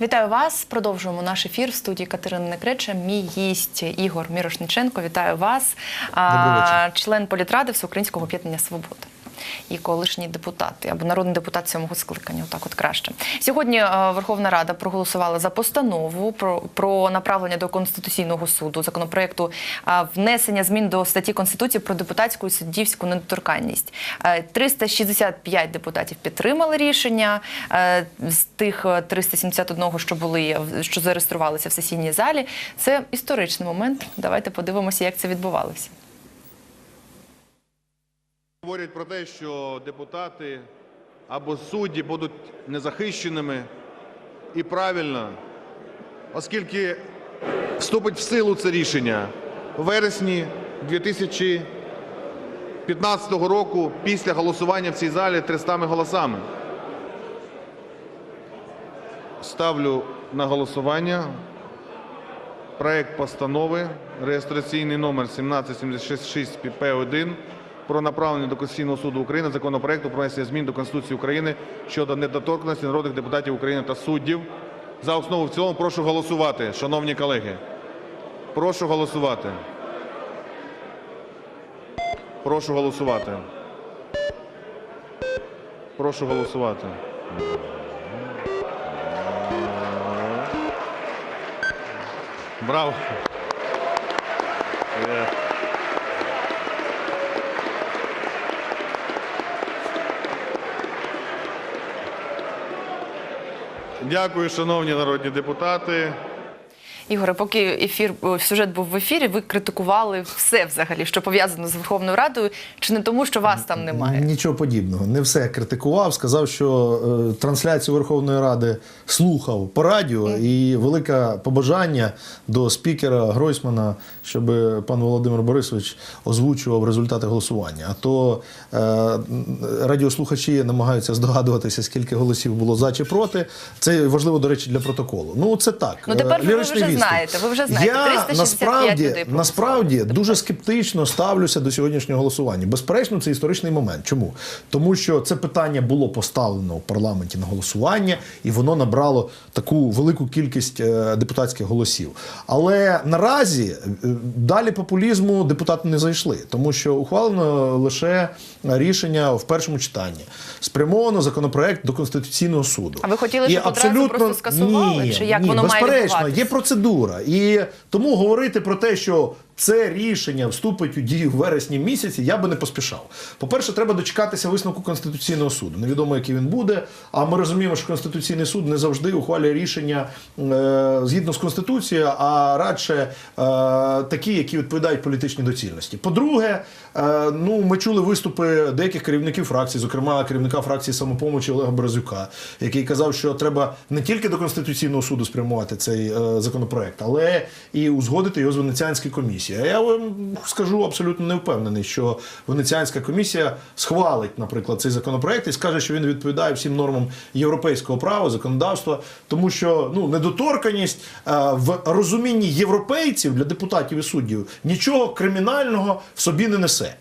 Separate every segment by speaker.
Speaker 1: Вітаю вас. Продовжуємо наш ефір в студії Катерина Некреча. Мій гість Ігор Мірошниченко. Вітаю вас. А, Член політради Всеукраїнського об'єднання Свобода. І колишній депутат або народний депутат сьомого скликання, отак от краще. Сьогодні е, Верховна Рада проголосувала за постанову про, про направлення до Конституційного суду законопроекту е, внесення змін до статті Конституції про депутатську і суддівську недоторканність. Е, 365 депутатів підтримали рішення е, з тих е, 371, що були що зареєструвалися в сесійній залі. Це історичний момент. Давайте подивимося, як це відбувалося.
Speaker 2: Говорять про те, що депутати або судді будуть незахищеними і правильно, оскільки вступить в силу це рішення у вересні 2015 року після голосування в цій залі 300 голосами. Ставлю на голосування проект постанови реєстраційний номер 1776 П1 про направлення до Конституційного суду України законопроекту про внесення змін до Конституції України щодо недоторканності народних депутатів України та суддів. За основу в цілому прошу голосувати, шановні колеги. Прошу голосувати. Прошу голосувати. Прошу голосувати. Браво. Е. Дякую, шановні народні депутати.
Speaker 1: Ігоре, поки ефір сюжет був в ефірі, ви критикували все взагалі, що пов'язано з Верховною Радою, чи не тому, що вас там немає?
Speaker 3: Нічого подібного. Не все критикував. Сказав, що е, трансляцію Верховної Ради слухав по радіо, і велике побажання до спікера Гройсмана, щоб пан Володимир Борисович озвучував результати голосування. А то е, радіослухачі намагаються здогадуватися, скільки голосів було за чи проти. Це важливо, до речі, для протоколу. Ну це так.
Speaker 1: Ну, тепер
Speaker 3: Е,
Speaker 1: ви
Speaker 3: ліричний
Speaker 1: вже знаєте, ви вже знаєте.
Speaker 3: Я
Speaker 1: 365
Speaker 3: насправді,
Speaker 1: людей
Speaker 3: насправді дуже скептично ставлюся до сьогоднішнього голосування. Безперечно, це історичний момент. Чому? Тому що це питання було поставлено в парламенті на голосування, і воно набрало таку велику кількість е, депутатських голосів. Але наразі е, далі популізму депутати не зайшли, тому що ухвалено лише рішення в першому читанні. Спрямовано законопроект до Конституційного суду.
Speaker 1: А ви хотіли,
Speaker 3: І
Speaker 1: щоб одразу просто скасували?
Speaker 3: Ні,
Speaker 1: Чи як
Speaker 3: ні,
Speaker 1: воно має
Speaker 3: безперечно,
Speaker 1: відбуватися?
Speaker 3: є процедура. І тому говорити про те, що це рішення вступить у дію в вересні місяці, я би не поспішав. По-перше, треба дочекатися висновку Конституційного суду. Невідомо, який він буде. А ми розуміємо, що Конституційний суд не завжди ухвалює рішення е, згідно з Конституцією, а радше е, такі, які відповідають політичній доцільності. По-друге, е, ну ми чули виступи деяких керівників фракцій, зокрема керівника фракції самопомочі Олега Березюка, який казав, що треба не тільки до Конституційного суду спрямувати цей е, законопроект, але і узгодити його з Венеціанською комісією. А я вам скажу абсолютно не впевнений, що Венеціанська комісія схвалить, наприклад, цей законопроект і скаже, що він відповідає всім нормам європейського права, законодавства, тому що ну недоторканість е, в розумінні європейців для депутатів і суддів нічого кримінального в собі не несе.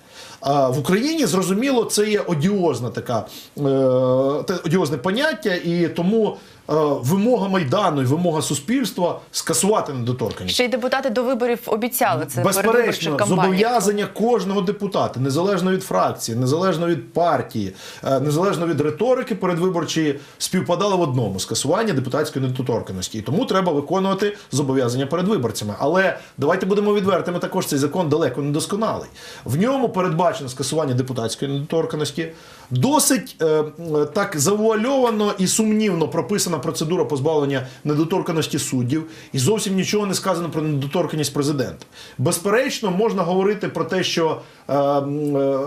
Speaker 3: А в Україні зрозуміло, це є одіозна така е, одіозне поняття, і тому вимога майдану і вимога суспільства скасувати недоторканність.
Speaker 1: Ще й депутати до виборів обіцяли це
Speaker 3: Безперечно, зобов'язання кожного депутата, незалежно від фракції, незалежно від партії, е, незалежно від риторики передвиборчої, співпадали в одному скасування депутатської недоторканості. І тому треба виконувати зобов'язання перед виборцями. Але давайте будемо відвертими. Також цей закон далеко не досконалий. В ньому передбачено скасування депутатської недоторканості. Досить е, е, так завуальовано і сумнівно прописана процедура позбавлення недоторканості суддів, і зовсім нічого не сказано про недоторканість президента. Безперечно, можна говорити про те, що е, е,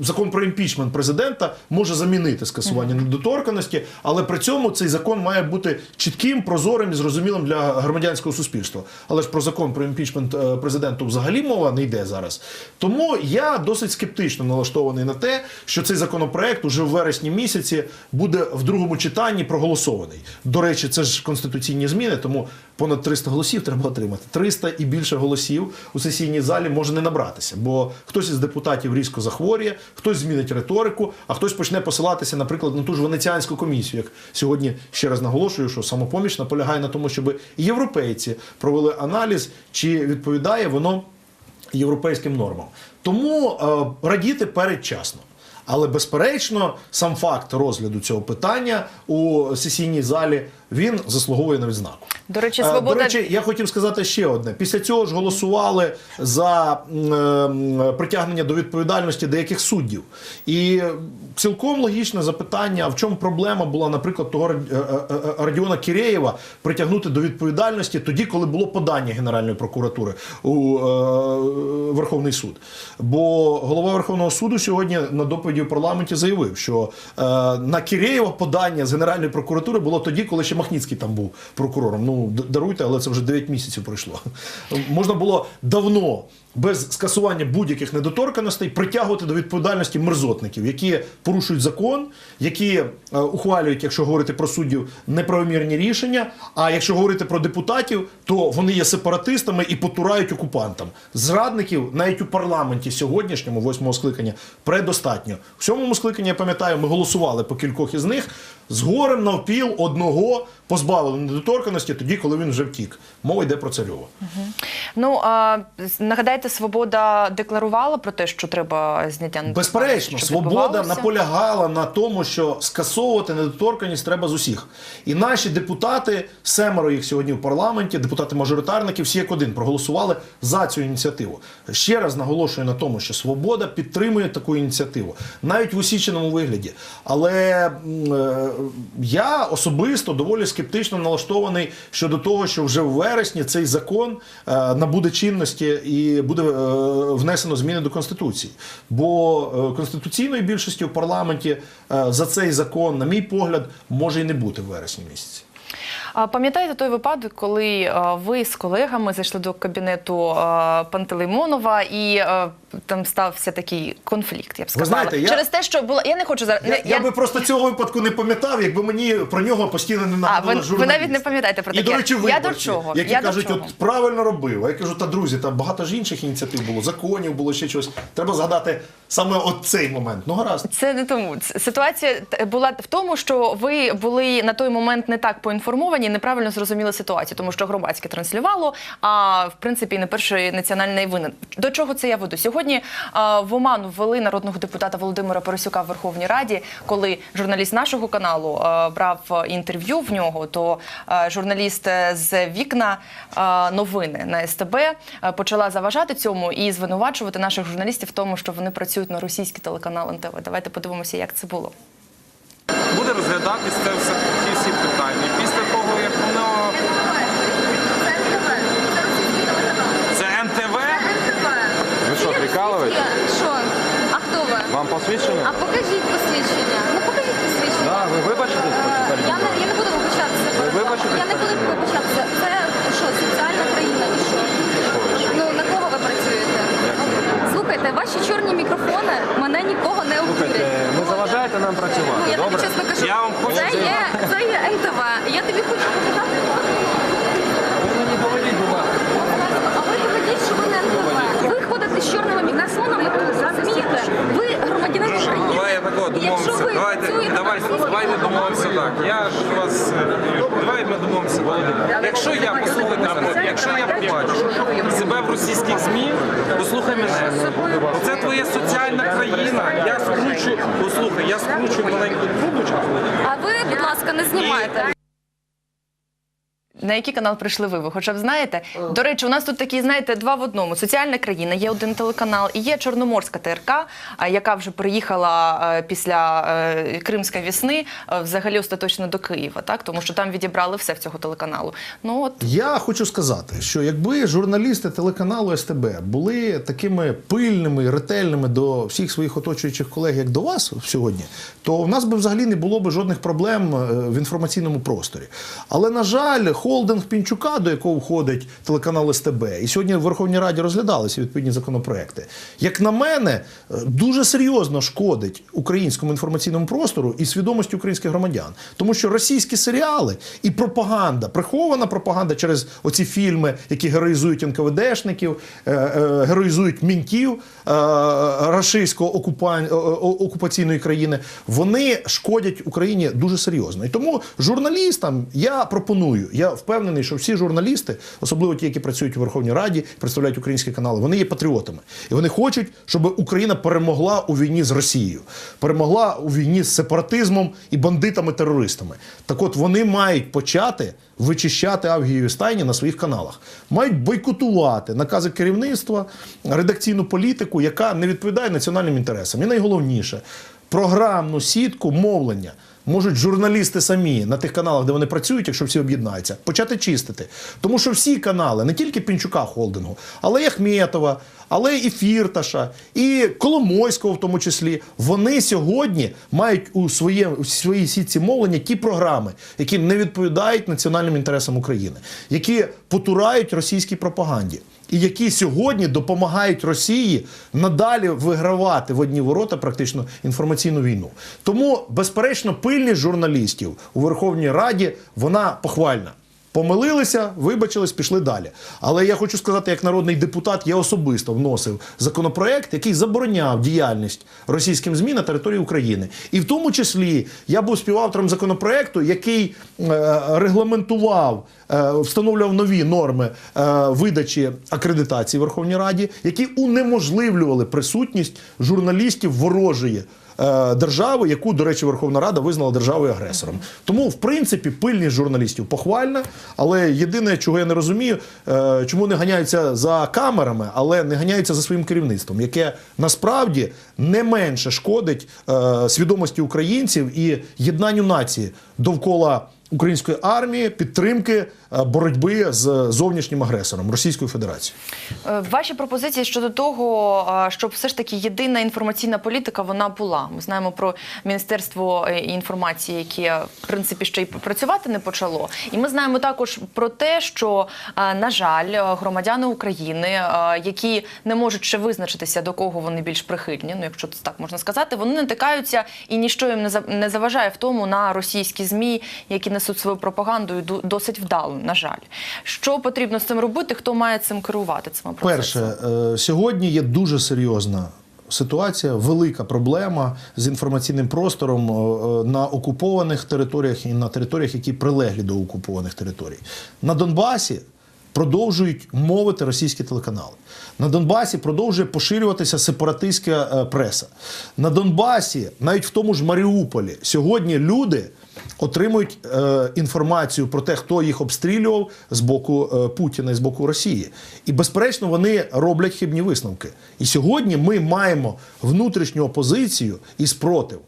Speaker 3: закон про імпічмент президента може замінити скасування недоторканості, але при цьому цей закон має бути чітким, прозорим і зрозумілим для громадянського суспільства. Але ж про закон про імпічмент е, президенту взагалі мова не йде зараз. Тому я досить скептично налаштований на те, що цей законопроект уже в вересні місяці буде в другому читанні проголосований. До речі, це ж конституційні зміни, тому понад 300 голосів треба отримати. 300 і більше голосів у сесійній залі може не набратися, бо хтось із депутатів різко захворює, хтось змінить риторику, а хтось почне посилатися, наприклад, на ту ж венеціанську комісію. Як сьогодні ще раз наголошую, що самопоміч наполягає на тому, щоб і європейці провели аналіз, чи відповідає воно європейським нормам. Тому е, радіти передчасно. Але безперечно, сам факт розгляду цього питання у сесійній залі він заслуговує на відзнаку.
Speaker 1: До речі,
Speaker 3: Е,
Speaker 1: свобода
Speaker 3: До речі, я хотів сказати ще одне. Після цього ж голосували за е, притягнення до відповідальності деяких суддів. І цілком логічне запитання: в чому проблема була, наприклад, того Раді- е, е, Радіона Кірєєва притягнути до відповідальності тоді, коли було подання Генеральної прокуратури у е, Верховний суд. Бо голова Верховного суду сьогодні на доповіді в парламенті заявив, що е, на Кірєєва подання з Генеральної прокуратури було тоді, коли ще Махніцький там був прокурором. Ну даруйте, але це вже 9 місяців пройшло. Можна було давно. Без скасування будь-яких недоторканостей притягувати до відповідальності мерзотників, які порушують закон, які е, ухвалюють, якщо говорити про суддів, неправомірні рішення. А якщо говорити про депутатів, то вони є сепаратистами і потурають окупантам. Зрадників навіть у парламенті сьогоднішньому, восьмого скликання, предостатньо. В сьомому скликанні я пам'ятаю, ми голосували по кількох із них. З горем навпіл одного позбавили недоторканості тоді, коли він вже втік. Мова йде про царьова.
Speaker 1: ну а, нагадайте, свобода декларувала про те, що треба зняття
Speaker 3: Безперечно, свобода наполягала на тому, що скасовувати недоторканність треба з усіх. І наші депутати, семеро їх сьогодні в парламенті, депутати-мажоритарники, всі як один проголосували за цю ініціативу. Ще раз наголошую на тому, що свобода підтримує таку ініціативу, навіть в усіченому вигляді. Але е, я особисто доволі скептично налаштований щодо того, що вже в вересні цей закон е, набуде чинності і буде е, внесено зміни до конституції. Бо е, конституційної більшості в парламенті е, за цей закон, на мій погляд, може і не бути в вересні місяці.
Speaker 1: Пам'ятаєте той випадок, коли е, ви з колегами зайшли до кабінету е, Пантелеймонова і е, там стався такий конфлікт? Я б сказала.
Speaker 3: знаєте, я-
Speaker 1: через те, що була. Я не хочу зараз.
Speaker 3: Я,
Speaker 1: не-
Speaker 3: я би просто цього випадку не пам'ятав, якби мені про нього постійно не
Speaker 1: А,
Speaker 3: нагадували
Speaker 1: ви- ви навіть не пам'ятаєте про
Speaker 3: І, до речі,
Speaker 1: Я до чого?
Speaker 3: які
Speaker 1: Я до
Speaker 3: кажуть,
Speaker 1: чого?
Speaker 3: от правильно робив. А я кажу, та друзі, там багато ж інших ініціатив було, законів було ще щось. Треба згадати саме от цей момент. Ну гаразд.
Speaker 1: Це не тому. Ситуація була в тому, що ви були на той момент не так поінформовані, неправильно зрозуміли ситуацію, тому що громадське транслювало, а в принципі не перший національний винен. До чого це я веду? Сьогодні а, в оману ввели народного депутата Володимира Поросюка в Верховній Раді, коли журналіст нашого каналу а, брав інтерв'ю в нього, то а, журналіст е, з вікна а, новини на СТБ а, почала заважати цьому і звинувачувати наших журналістів в тому, що вони працюють на російський телеканал НТВ. Давайте подивимося, як це було.
Speaker 4: буде розглядатись це все ті всі питання. Після того, як воно це НТВ,
Speaker 5: Ви що?
Speaker 6: А хто ви?
Speaker 5: Вам посвідчено?
Speaker 6: А покажіть посвідчення. Ну покажіть посвідчення.
Speaker 5: Так, ви вибачитесь перед
Speaker 6: Я не, я не буду вибачатися. вами.
Speaker 5: вибачитесь
Speaker 6: Я не буду вибачатися. Це що, соціальна країна і що? Ну на кого ви працюєте? Слухайте, ваші чорні мікрофони мене нікого не
Speaker 5: Слухайте,
Speaker 6: обдурять.
Speaker 5: не заважайте нам
Speaker 6: Ну,
Speaker 5: працювати,
Speaker 6: я тобі
Speaker 5: добре?
Speaker 6: чесно кажу,
Speaker 4: Я вам хочу
Speaker 6: це є, це є НТВ. Я тобі хочу показати.
Speaker 5: Ви мені доведіть, будь ласка.
Speaker 6: А ви доведіть, що ви не НТВ. Ви з чорними мікрофонами, розумієте? Ви громадянин України.
Speaker 4: давай я такого домовимося.
Speaker 6: ви
Speaker 4: Давайте, давай, давай ми домовимося так. Я ж вас е, давай ми домовимося. так. Якщо я послухайте мене, якщо я побачу себе в російських змі, послухай мене. Оце твоя соціальна країна. Я скручу, послухай, я скручу маленьку трубочку.
Speaker 6: А ви, будь ласка, не знімайте.
Speaker 1: На який канал прийшли ви? Ви хоча б знаєте? До речі, у нас тут такі, знаєте, два в одному. Соціальна країна, є один телеканал, і є Чорноморська ТРК, яка вже приїхала е, після е, Кримської весни е, взагалі остаточно до Києва, так тому що там відібрали все в цього телеканалу. Ну от
Speaker 3: Я хочу сказати, що якби журналісти телеканалу СТБ були такими пильними, ретельними до всіх своїх оточуючих колег, як до вас сьогодні, то в нас би взагалі не було б жодних проблем е, в інформаційному просторі. Але на жаль, холод холдинг Пінчука, до якого входить телеканал СТБ, і сьогодні в Верховній Раді розглядалися відповідні законопроекти. Як на мене, е, дуже серйозно шкодить українському інформаційному простору і свідомості українських громадян, тому що російські серіали і пропаганда, прихована пропаганда через оці фільми, які героїзують НКВДшників, е, е, героїзують мінтів рашистського окупан- о- о- окупаційної країни, вони шкодять Україні дуже серйозно. І тому журналістам я пропоную, я впевнений, що всі журналісти, особливо ті, які працюють у Верховній Раді, представляють українські канали, вони є патріотами. І вони хочуть, щоб Україна перемогла у війні з Росією, перемогла у війні з сепаратизмом і бандитами-терористами. Так от вони мають почати вичищати Авгієві стайні на своїх каналах. Мають бойкотувати накази керівництва, редакційну політику, яка не відповідає національним інтересам. І найголовніше програмну сітку мовлення. Можуть журналісти самі на тих каналах, де вони працюють, якщо всі об'єднаються, почати чистити. Тому що всі канали, не тільки Пінчука холдингу, але й Ахметова, але і Фірташа, і Коломойського в тому числі, вони сьогодні мають у, своє, у своїй сітці мовлення ті програми, які не відповідають національним інтересам України, які потурають російській пропаганді. І які сьогодні допомагають Росії надалі вигравати в одні ворота практично інформаційну війну. Тому, безперечно, пильність журналістів у Верховній Раді вона похвальна. Помилилися, вибачились, пішли далі. Але я хочу сказати, як народний депутат, я особисто вносив законопроект, який забороняв діяльність російським ЗМІ на території України. І в тому числі я був співавтором законопроекту, який е, регламентував, е, встановлював нові норми е, видачі акредитації Верховній Раді, які унеможливлювали присутність журналістів ворожої держави, яку, до речі, Верховна Рада визнала державою агресором. Тому, в принципі, пильність журналістів похвальна, але єдине, чого я не розумію, е, чому не ганяються за камерами, але не ганяються за своїм керівництвом, яке насправді не менше шкодить е, свідомості українців і єднанню нації довкола. Української армії підтримки е, боротьби з зовнішнім агресором Російською Федерацією.
Speaker 1: Е, Ваші пропозиції щодо того, е, щоб все ж таки єдина інформаційна політика вона була. Ми знаємо про міністерство інформації, яке в принципі ще й працювати не почало. І ми знаємо також про те, що на жаль, громадяни України, які не можуть ще визначитися до кого вони більш прихильні, ну якщо це так можна сказати, вони натикаються і ніщо їм не за- не заважає в тому на російські змі, які несуть свою пропаганду ду- досить вдало. На жаль, що потрібно з цим робити? Хто має цим керувати цим процесом?
Speaker 3: Перше, е, сьогодні є дуже серйозна ситуація, велика проблема з інформаційним простором е, на окупованих територіях і на територіях, які прилеглі до окупованих територій. На Донбасі. Продовжують мовити російські телеканали. На Донбасі продовжує поширюватися сепаратистська е, преса. На Донбасі, навіть в тому ж Маріуполі, сьогодні люди отримують е, інформацію про те, хто їх обстрілював з боку е, Путіна і з боку Росії. І безперечно, вони роблять хибні висновки. І сьогодні ми маємо внутрішню опозицію і спротив.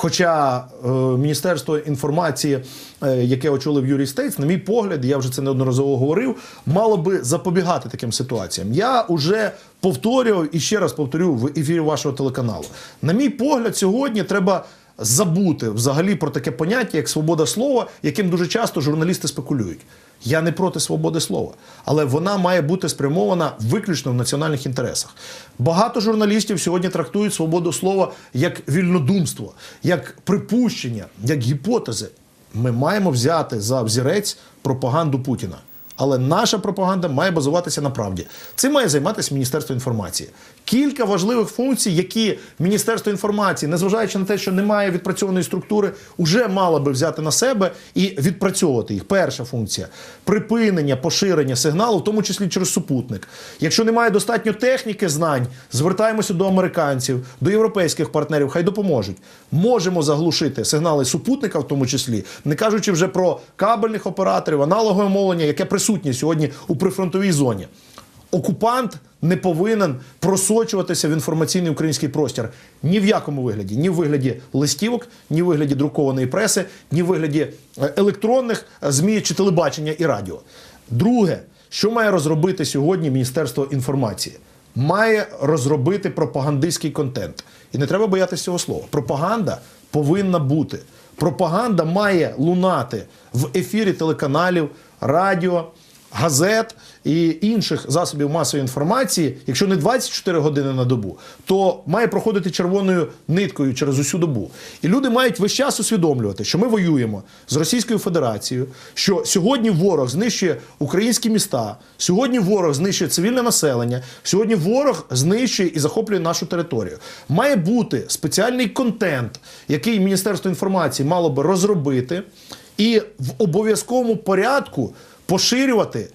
Speaker 3: Хоча е, Міністерство інформації, е, яке очолив Юрій Стець, на мій погляд, я вже це неодноразово говорив, мало би запобігати таким ситуаціям. Я вже повторював і ще раз повторю в ефірі вашого телеканалу. На мій погляд, сьогодні треба забути взагалі про таке поняття, як свобода слова, яким дуже часто журналісти спекулюють. Я не проти свободи слова, але вона має бути спрямована виключно в національних інтересах. Багато журналістів сьогодні трактують свободу слова як вільнодумство, як припущення, як гіпотези. Ми маємо взяти за взірець пропаганду Путіна. Але наша пропаганда має базуватися на правді. Цим має займатися Міністерство інформації. Кілька важливих функцій, які Міністерство інформації, незважаючи на те, що немає відпрацьованої структури, вже мало би взяти на себе і відпрацьовувати їх. Перша функція припинення поширення сигналу, в тому числі через супутник. Якщо немає достатньо техніки, знань, звертаємося до американців, до європейських партнерів, хай допоможуть. Можемо заглушити сигнали супутника, в тому числі, не кажучи вже про кабельних операторів, аналогове мовлення, яке присутнє сьогодні у прифронтовій зоні. Окупант не повинен просочуватися в інформаційний український простір ні в якому вигляді, ні в вигляді листівок, ні в вигляді друкованої преси, ні в вигляді е, електронних е, змі чи телебачення і радіо. Друге, що має розробити сьогодні Міністерство інформації? Має розробити пропагандистський контент. І не треба боятися цього слова. Пропаганда повинна бути. Пропаганда має лунати в ефірі телеканалів, радіо, газет і інших засобів масової інформації, якщо не 24 години на добу, то має проходити червоною ниткою через усю добу. І люди мають весь час усвідомлювати, що ми воюємо з Російською Федерацією, що сьогодні ворог знищує українські міста, сьогодні ворог знищує цивільне населення, сьогодні ворог знищує і захоплює нашу територію. Має бути спеціальний контент, який Міністерство інформації мало би розробити, і в обов'язковому порядку поширювати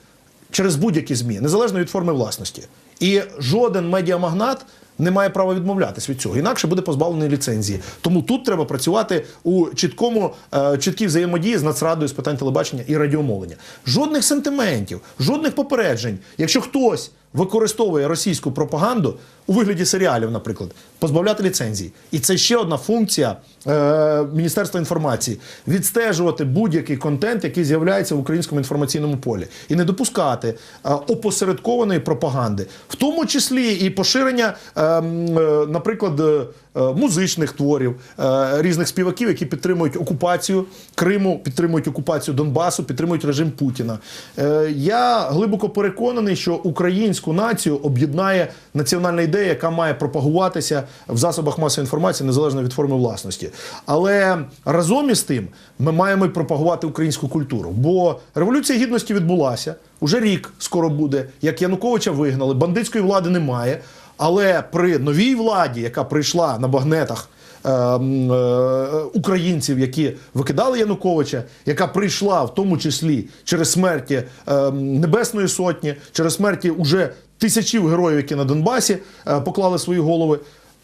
Speaker 3: через будь-які ЗМІ, незалежно від форми власності. І жоден медіамагнат не має права відмовлятись від цього. Інакше буде позбавлений ліцензії. Тому тут треба працювати у чіткому, е, чіткій взаємодії з Нацрадою з питань телебачення і радіомовлення. Жодних сентиментів, жодних попереджень. Якщо хтось використовує російську пропаганду у вигляді серіалів, наприклад, позбавляти ліцензії. І це ще одна функція е, Міністерства інформації відстежувати будь-який контент, який з'являється в українському інформаційному полі, і не допускати е, опосередкованої пропаганди, в тому числі і поширення, е, е, наприклад. Е, Музичних творів е, різних співаків, які підтримують окупацію Криму, підтримують окупацію Донбасу, підтримують режим Путіна. Е, Я глибоко переконаний, що українську націю об'єднає національна ідея, яка має пропагуватися в засобах масової інформації незалежно від форми власності. Але разом із тим ми маємо й пропагувати українську культуру. Бо революція гідності відбулася уже рік скоро буде. Як Януковича вигнали, бандитської влади немає. Але при новій владі, яка прийшла на багнетах е, е, українців, які викидали Януковича, яка прийшла в тому числі через смерті е, Небесної Сотні, через смерті уже тисячів героїв, які на Донбасі е, поклали свої голови,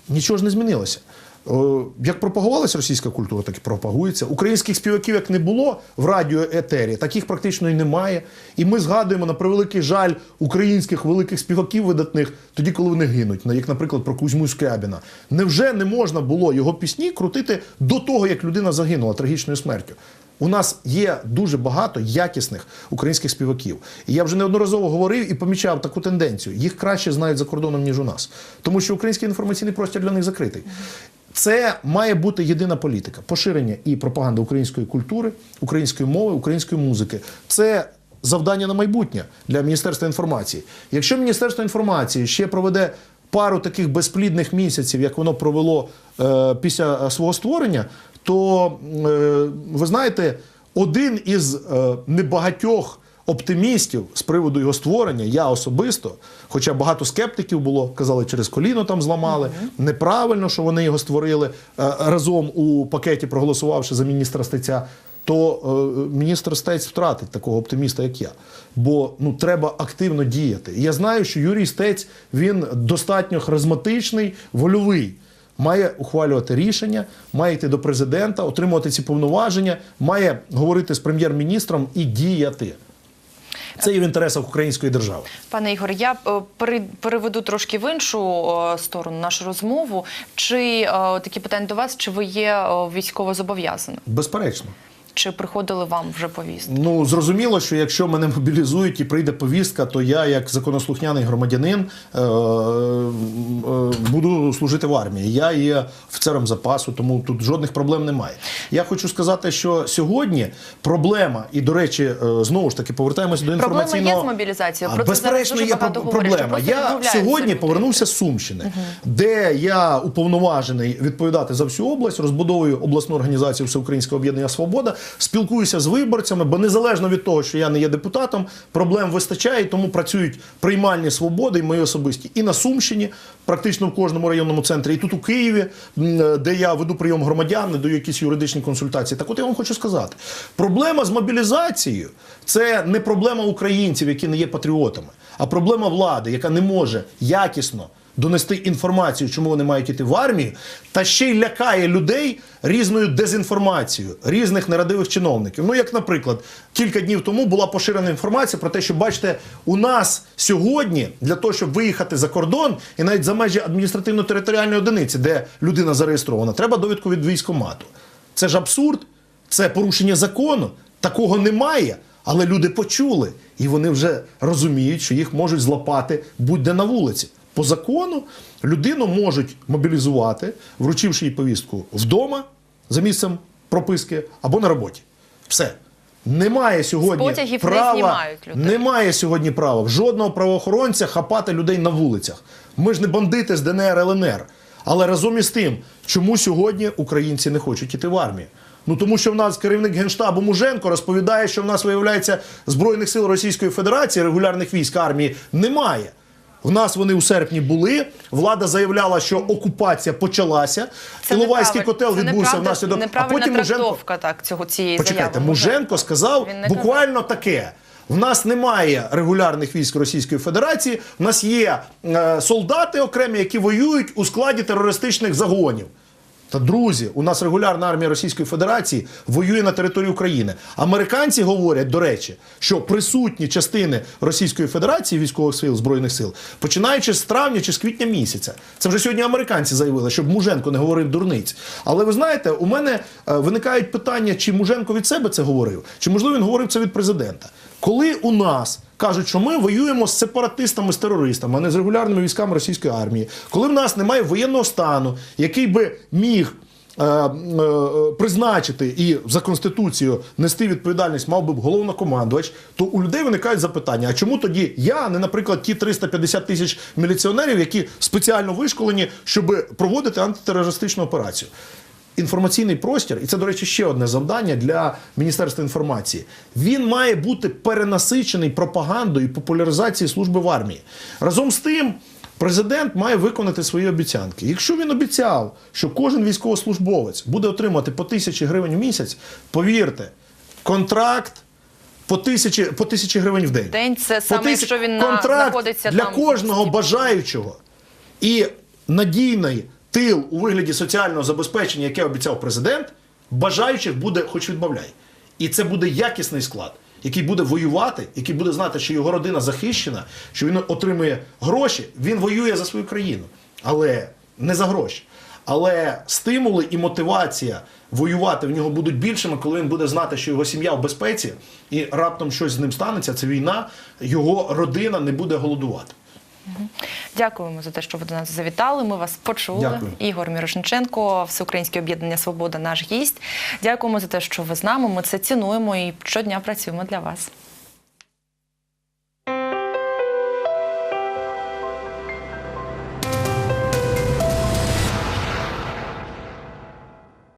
Speaker 3: нічого ж не змінилося. Е, Як пропагувалася російська культура, так і пропагується. Українських співаків як не було в радіоетері, таких практично і немає. І ми згадуємо на превеликий жаль українських великих співаків видатних тоді, коли вони гинуть, як, наприклад, про Кузьму Скрябіна. Невже не можна було його пісні крутити до того, як людина загинула трагічною смертю? У нас є дуже багато якісних українських співаків. І я вже неодноразово говорив і помічав таку тенденцію. Їх краще знають за кордоном, ніж у нас. Тому що український інформаційний простір для них закритий. Це має бути єдина політика: поширення і пропаганда української культури, української мови, української музики. Це завдання на майбутнє для Міністерства інформації. Якщо Міністерство інформації ще проведе пару таких безплідних місяців, як воно провело е, після свого створення, то е, ви знаєте, один із е, небагатьох оптимістів з приводу його створення, я особисто, хоча багато скептиків було, казали, через коліно там зламали, неправильно, що вони його створили е, разом у пакеті, проголосувавши за міністра Стеця. То е, міністр Стець втратить такого оптиміста, як я. Бо ну треба активно діяти. Я знаю, що Юрій Стець він достатньо харизматичний, вольовий. Має ухвалювати рішення, має йти до президента, отримувати ці повноваження, має говорити з прем'єр-міністром і діяти. Це і в інтересах української держави.
Speaker 1: Пане Ігор, я е, переведу трошки в іншу е, сторону нашу розмову. Чи е, такі питання до вас? Чи ви є військово зобов'язаним?
Speaker 3: Безперечно.
Speaker 1: Чи приходили вам вже повістки?
Speaker 3: Ну зрозуміло, що якщо мене мобілізують і прийде повістка, то я, як законослухняний громадянин, е- е- буду служити в армії. Я є офіцером запасу, тому тут жодних проблем немає. Я хочу сказати, що сьогодні проблема, і до речі, е, знову ж таки повертаємося до
Speaker 1: Проблема є з мобілізацією. Про
Speaker 3: Безперечно, є про- проблема. Я сьогодні повернувся з Сумщини, де я уповноважений відповідати за всю область, розбудовую обласну організацію Всеукраїнське об'єднання Свобода, спілкуюся з виборцями, бо незалежно від того, що я не є депутатом, проблем вистачає, тому працюють приймальні свободи і мої особисті. І на Сумщині, практично в кожному районному центрі, і тут у Києві, де я веду прийом громадян, надаю якісь юридичні консультації. Так от я вам хочу сказати: проблема з мобілізацією це не проблема українців, які не є патріотами, а проблема влади, яка не може якісно донести інформацію, чому вони мають іти в армію, та ще й лякає людей різною дезінформацією різних нерадивих чиновників. Ну, як, наприклад, кілька днів тому була поширена інформація про те, що бачите, у нас сьогодні для того, щоб виїхати за кордон і навіть за межі адміністративно-територіальної одиниці, де людина зареєстрована, треба довідку від військкомату. Це ж абсурд, це порушення закону. Такого немає. Але люди почули, і вони вже розуміють, що їх можуть злапати будь-де на вулиці. По закону людину можуть мобілізувати, вручивши їй повістку вдома за місцем прописки або на роботі. Все. Немає сьогодні
Speaker 1: З не
Speaker 3: права,
Speaker 1: людей.
Speaker 3: немає сьогодні права в жодного правоохоронця хапати людей на вулицях. Ми ж не бандити з ДНР ЛНР. Але разом із тим, чому сьогодні українці не хочуть іти в армію? Ну тому що в нас керівник генштабу Муженко розповідає, що в нас виявляється збройних сил Російської Федерації, регулярних військ армії немає. В нас вони у серпні були. Влада заявляла, що окупація почалася. Іловайський котел
Speaker 1: це
Speaker 3: відбувся внаслідок. А потім Муженко
Speaker 1: так, цього цієї
Speaker 3: Почекайте,
Speaker 1: заяви.
Speaker 3: Муженко сказав буквально таке. В нас немає регулярних військ Російської Федерації. В нас є е, солдати окремі, які воюють у складі терористичних загонів. Та друзі, у нас регулярна армія Російської Федерації воює на території України. Американці говорять, до речі, що присутні частини Російської Федерації військових сил збройних сил, починаючи з травня чи з квітня місяця. Це вже сьогодні американці заявили, щоб Муженко не говорив дурниць. Але ви знаєте, у мене е, виникають питання, чи Муженко від себе це говорив, чи можливо він говорив це від президента. Коли у нас кажуть, що ми воюємо з сепаратистами, з терористами, а не з регулярними військами російської армії, коли в нас немає воєнного стану, який би міг е, е, призначити і за конституцією нести відповідальність мав би головнокомандувач, то у людей виникають запитання: а чому тоді я, не наприклад, ті 350 тисяч міліціонерів, які спеціально вишколені, щоб проводити антитерористичну операцію? Інформаційний простір, і це, до речі, ще одне завдання для Міністерства інформації. Він має бути перенасичений пропагандою і популяризацією служби в армії. Разом з тим, президент має виконати свої обіцянки. Якщо він обіцяв, що кожен військовослужбовець буде отримати по тисячі гривень в місяць, повірте, контракт. По тисячі, по тисячі гривень в день.
Speaker 1: День це саме,
Speaker 3: тисяч-
Speaker 1: якщо він на-
Speaker 3: контракт
Speaker 1: знаходиться
Speaker 3: для
Speaker 1: там.
Speaker 3: кожного бажаючого і надійний тил у вигляді соціального забезпечення, яке обіцяв президент, бажаючих буде хоч відбавляй. І це буде якісний склад, який буде воювати, який буде знати, що його родина захищена, що він отримує гроші, він воює за свою країну, але не за гроші. Але стимули і мотивація воювати в нього будуть більшими, коли він буде знати, що його сім'я в безпеці, і раптом щось з ним станеться. Це війна, його родина не буде голодувати.
Speaker 1: Дякуємо за те, що ви до нас завітали. Ми вас почули.
Speaker 3: Дякую.
Speaker 1: Ігор Мірошниченко, Всеукраїнське об'єднання Свобода, наш гість. Дякуємо за те, що ви з нами. Ми це цінуємо і щодня працюємо для вас.